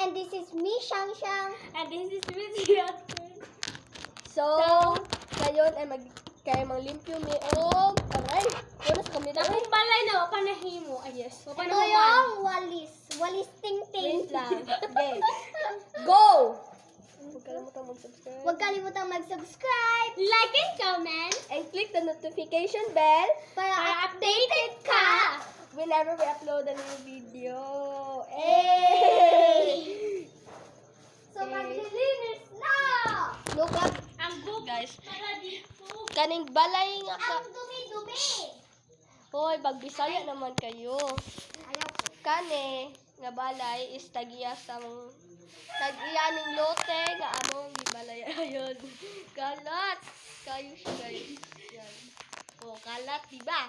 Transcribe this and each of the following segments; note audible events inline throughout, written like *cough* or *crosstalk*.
And this is me, Shang Shang. And this is Missy So, ngayon ay mag kaya mang limpyo mi o aray, wala sa kamera. Dakong balay na, wapa na himo. Ay, yes. Wapa Ito na human. yung walis. Walis ting ting. Wait lang. *laughs* Okay. Go! Huwag kalimutan mag-subscribe. Huwag kalimutang mag-subscribe Like and comment. And click the notification bell para Para updated ka. whenever we upload a new video. Hey! Hey! So, maglilinis na! Look up, Ang book. guys. Para dito. Kaning balay nga ka. Ang dumi-dumi! Hoy, bagbisaya naman kayo. Ayaw ko. Kane, nga balay is tagiya sang tagiya ning lote nga among gibalay *laughs* ayon. Kalat. Kayo siya guys. Yan. Oh, kalat, diba?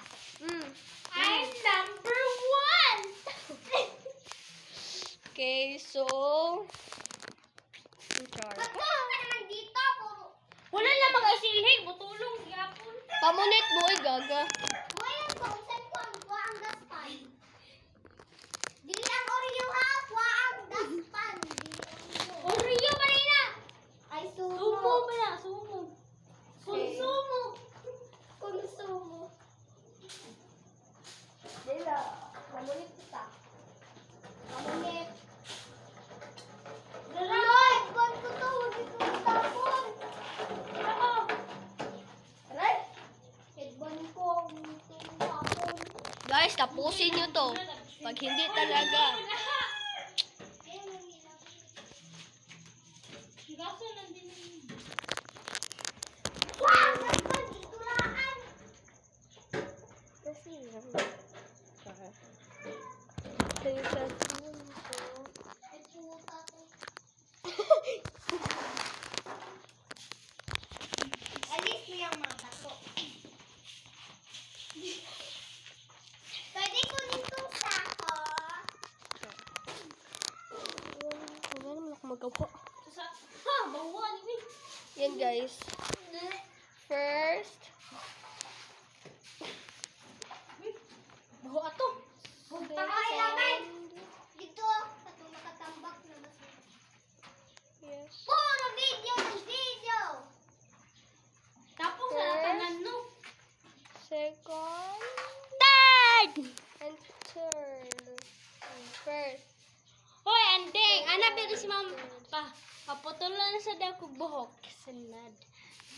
Mm. I'm number one. *laughs* Okay, so... Char. Ba't ka naman dito? Puro. Wala na mga silhig. Butulong yapon. Pamunit mo, oy, gaga. Ngayon ko, saan ko ang kuha ang daspan? Dili ang Oreo ha, kuha ang daspan. Dili ang Oreo. Oreo ba na? Ay, sumo. Sumo ba na? Sumo. Okay. Sumo. Konsumo. Dila, pamunit kita. Kamunit. Dala. Lloyd, buwan ko to. Huwag ito tapon. Ako. Aray! Headband ko. Huwag ito tapon. Guys, tapusin nyo to. Pag hindi talaga. Ayun, ang hirap. Gaso nandun. Wow! Daspan, itulaan. Kasi, Kaya sa Ay, puta to. Alis mo yung mga bato. Pwede kunin tong sako. Wala naman ako magawa. Sa, ha, bawan. Yan guys. First, Bawa ato. Takay naman. Dito, katong nakatambak na mas. yes. Puro video ng video. Tapos sa tanan no. Second, Third! and third. And first. Hoy, anding. Ana pero si ma'am na sa daw ko buhok. Sanad.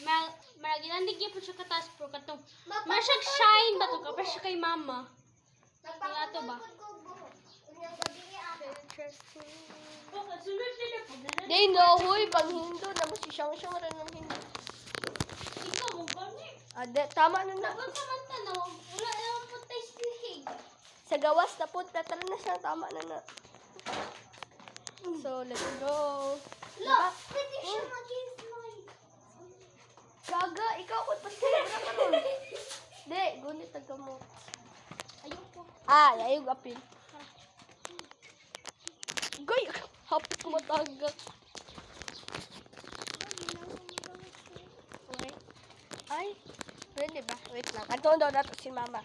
Ma maragilandig gyud po siya katas pro katong. Masyag shine ba to ka para siya kay mama. Wala to ba? Interesting. Oh, know, huy, pang Hindu, na mo si Shang Shang rin ng Hindu. Ikaw mo gani. Ah, de, tama na na. Dapat naman tanaw. Wala po tayo silhig. Sa gawas na po, tara na siya, tama na na. So, let's go. Look, pwede siya maging slide. Gaga, ikaw ko pa siya na karon. De, gunit taga mo. Ayoko. Ah, ayog apil. Goy, hapit mo taga. Okay. Ay, pwede ba? Wait lang. Anton daw nato si mama.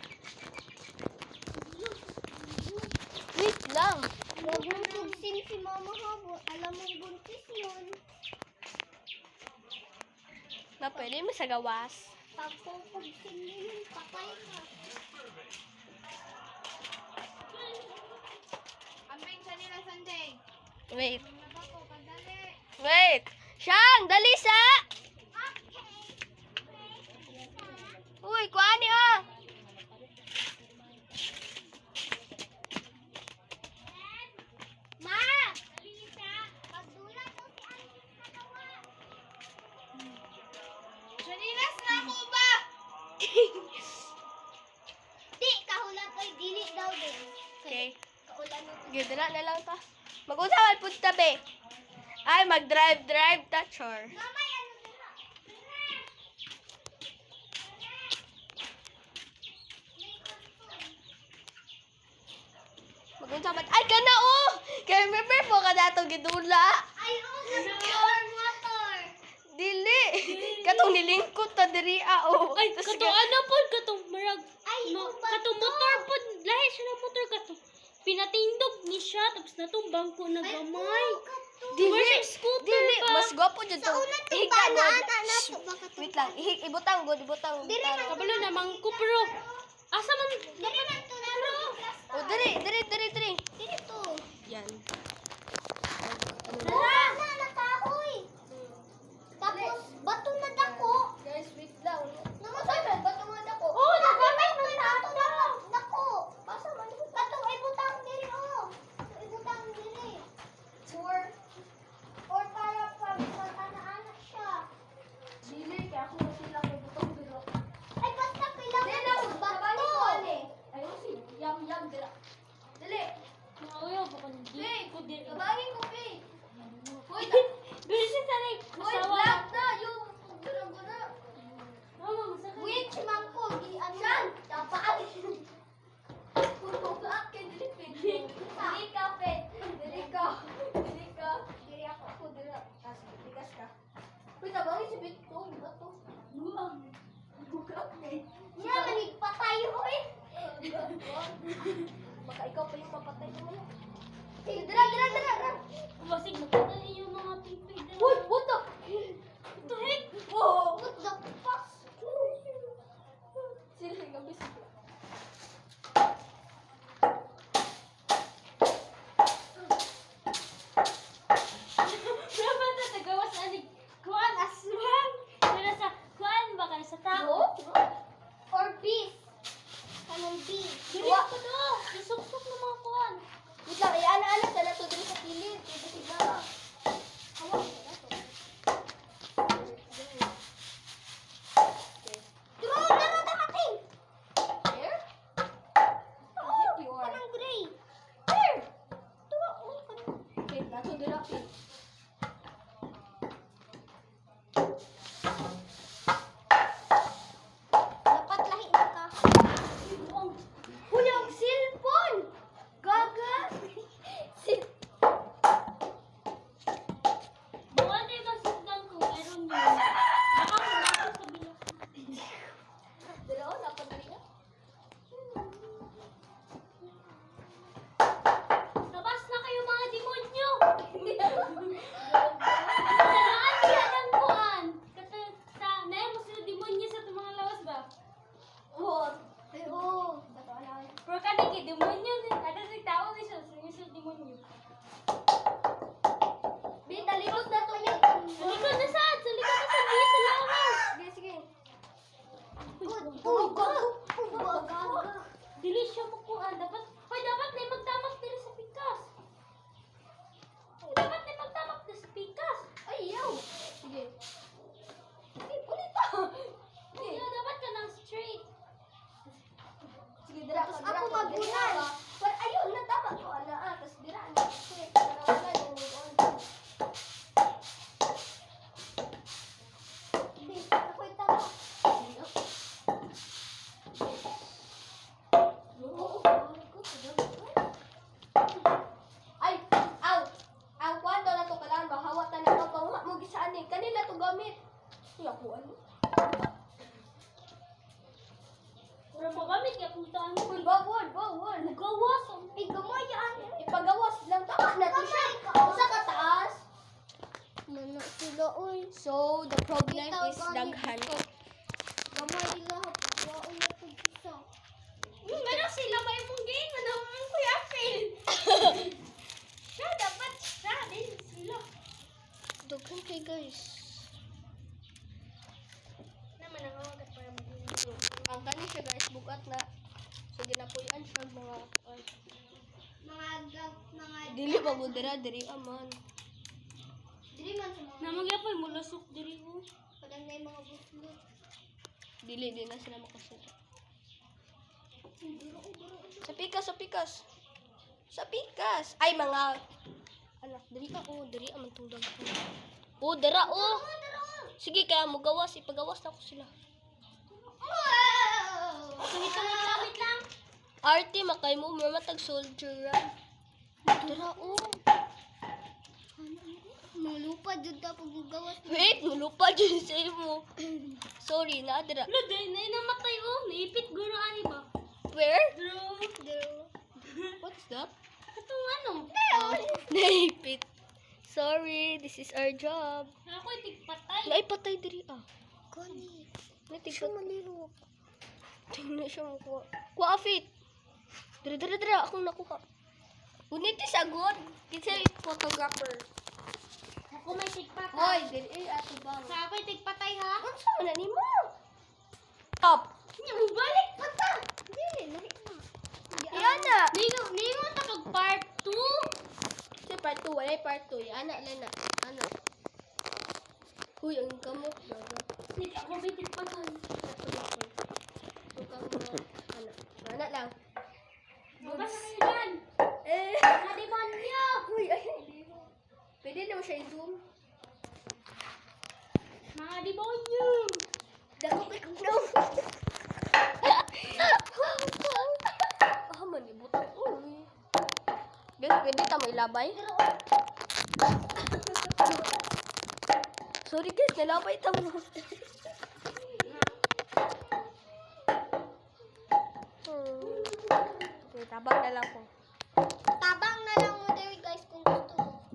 Wait lang. Huwag mong tugsin si Mama Habo. Alam mong buntis yun. Na pwede mo sa gawas. Pag pupugsin mo yun, patay ka. Nila Sunday. Wait. Wait. Siyang, dali sa. Uy, kuha na lang ta. Mag-usawan po tabi. Ay, mag-drive-drive ta, char. Mamay, ano nila? Mag-usawan. Ay, kana oh! Kaya remember po ka datong gidula. Ay, oh, pure water. Dili. *laughs* Katong nilingkot ta diri ah, oh. Ay, katong ano po, katong marag. Ay, katong to. motor po, lahi siya ng motor katong. Pinatindog ni siya tapos natumbang ko na gamay. Dili. Dili. scooter Dili. pa. Mas gwapo dyan Sa to. una to Ihig ba ka, na ana na to baka to. Wait lang. Ihig, ibutang, God. Ibutang. Dili. Kabalo na mang kupro. Asa man Dili na to na to. Oh, diri, diri, diri, diri. Dili to. Yan. Wala na nakahoy. Tapos bato na dako. Guys, wait lang. Namatay ba bato na dako? Oh, nagamit mo na ato na dako. Basta man bato ay butang diri oh. Ay butang diri. Or or para pa ana siya. Dili, kaya ako na sila kay butang dira. Ay basta kailangan ako bato. Ayun si Yam Yam dira. Dili. Nauyaw ko kan di ko di. Kabangin ko, Faye. Hoy, Busy sa ni. Hoy, Asawa. black na. Yung guna-guna. Mama, masakit. Wait, mangko di ano. Tapaan. Puro black kay dili, Faye. Dili ka, Faye. Dili ka. Dili ka. Diri ako. Ako dira. Kas, tikas ka. Hoy, kabangin si Bito. Bato. Luang. Bukak, Faye. Nya manig patay hoy. Baka ikaw pa yung papatay mo na. Dira dira dira. dira. Masig magkatali yung mga pipi. Uy, what? What gamit. Ay, ako ano? Pero magamit kaya kung saan mo. Uy, bawal, bawal. Gawas. Ay, gamay yan. Ipagawas lang. Tama na to siya. Usa ka taas. Nana sila, uy. So, the problem Ikaw, is gamit daghan. ito. Gamay lahat. Waon na to isa. Meron sila ba yung game? Ano naman kuya Phil? *laughs* siya dapat siya din sila. Dughan kay guys. Naman ang awagat para mag-inom. Ang kani siya guys, bukat na. So, ginapuyan siya mga... ay, Mga gag, mga... Dili pa mo dira, diri aman. Dili man sa mga... Namagyapay mo lasok diri ko. Padang na yung mga buslot. Dili, di na sila makasira. Sa pikas, sa pikas. Sa pikas. Ay, mga... Anak, diri ka. Oh, diri aman tungdang ko. Oh, dira, oh. Sige, kaya mo gawas. Ipagawas na ko sila. Ito na gamit lang. Arte, makay mo. Mamatag soldier ran. Dira, oh. Malupa dyan ta pagbugawas. Wait, nulupa dyan sa imo. Sorry na, dira. Lo, dahil na namatay oh. Naipit guro ani ba? Where? Bro. Dero. What's Stop. Katong ano? Naipit. Sorry, this is our job. Ako'y tigpatay. Naipatay diri ah. Gani. Natigpat. maliro. Tingnan siya mo kuha. Fit. Dira dira dira akong nakuha. Unit is agod. Kinsay photographer. Ako may tigpatay. Hoy, diri eh ato bang. Sa ako'y tigpatay ha? Unsa man na nimo? Stop. Nya mo balik pa ta. Dili, lari na. Yan na. Ningo, ningo ta kag part 2. Si part 2, walay part 2. Ana lang na. Ana. Uy, ang kamot. Sige, ako may tigpatay. Ana. Ana lang. Mabasa kayo dyan. Eh. Mga demonyo. Uy, ay. Pwede naman siya i-zoom. Mga demonyo. Dako kay kong no. Ah, manibutang uy. Guys, pwede ta may labay? Sorry guys, nalabay ta tabang na lang ko. Tabang na lang mo diri guys kung gusto mo.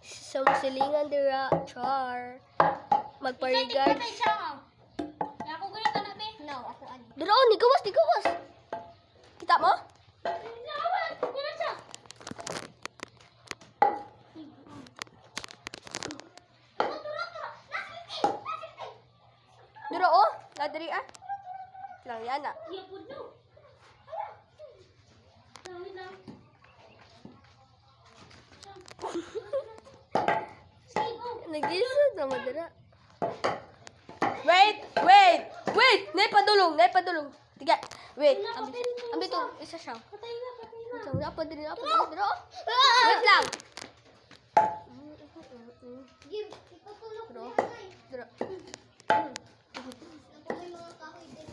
Sa silingan dira, char. Ikaw Magpa-regard. tigpatay siya. Ako ganito na be. No, ako ano. Dira, oh, ni gawas, ni gawas. Kita mo? Lawan. Yan siya. Dira, oh. Nadiri, ah. Lang yan, ah. Iya po Nag-isa naman dira. Wait! Wait! Wait! Nay padulong! Nay padulong! Tiga! Wait! Ambi, ambi to. Isa siya. Patay na, patay na. Ito, napa diri, napa diri, dira. oh. Wait lang! Give, ipatulog niya ay. Dira. Ako may mga kahoy din.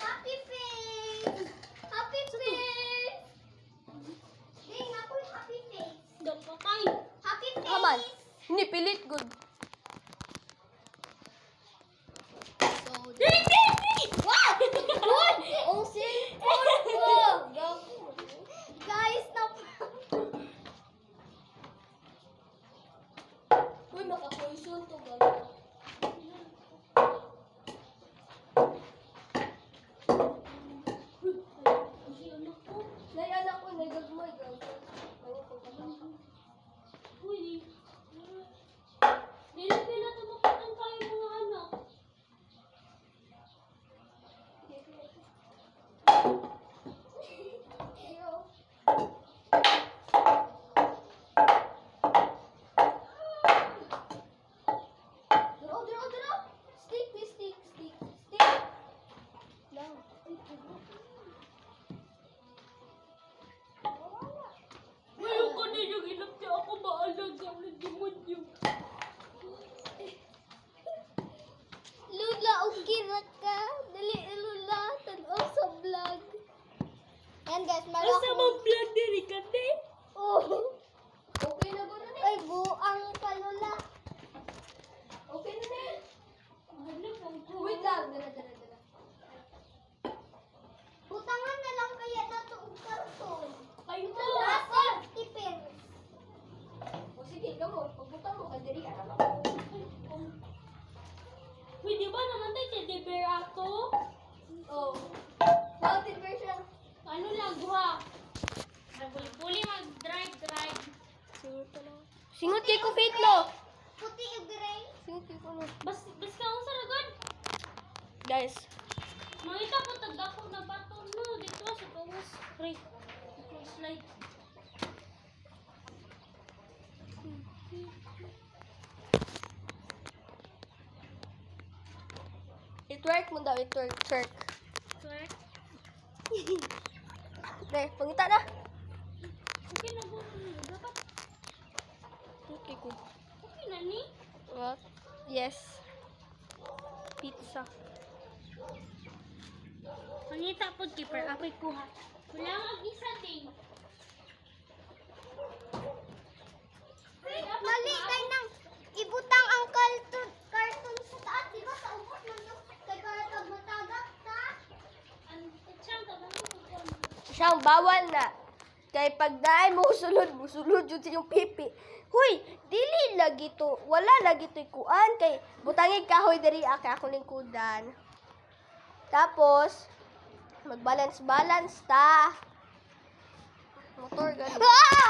Happy face! Happy face! Ding, ako yung happy face. Dong patay. Happy face! Kaman! Hindi, pilit, good. So, What? What? Ang cellphone ko! Guys, na Uy, makapoison to, gano'n. Nay, anak ko, nay, gagmay, gagmay. Ayaw ko, gagmay. Uy, di. Dili pinatulog kayo mga anak. Draw, draw, draw! Stick, please, stick, stick, stick. Lang. Ngayon ko na yung ilap niya ako maalaga ng demonyo. Lula, okay na ka. Dali, Lula. Tanaw sa vlog. Yan guys, meron Asa akong... mong plan diri ka, te? Oh. Okay na ba na, Ay, buang ka, Lula. Okay na. Ano pong Wait lang. Dala, dala, dala. Butangan na lang kaya nato og karton. Kayo po. Nasa tipir. O sige, gamo. Pagbutang mo, kadiri, ano Pwede Singot kay ko fake no. Puti og gray. Singot kay ko no. Bas, basta ako sa ragad. Guys. Makita ko tagdako na bato no. Dito sa. Ray. Dito slide. It-work mo daw, it-work. Twerk. Correct. *laughs* Dahil, pangita na. Okay na po. Dapat. Okay ko. Okay na ni. What? Yes. Pizza. Mangita po, keeper. Ako'y kuha. Wala mag-isa din. Mali kay nang ibutang ang karton karton sa taas, di ba? Sa ubos man. Kay para kag matagak ta. Ang siyang siyang bawal na. Kay pag dahil mo sulod, mo sulod yun sa yung pipi. Huy, dili lagi to. Wala lagi to kuan kay butangig kahoy diri aka ako lingkudan. Tapos magbalance-balance ta. Motor ganun.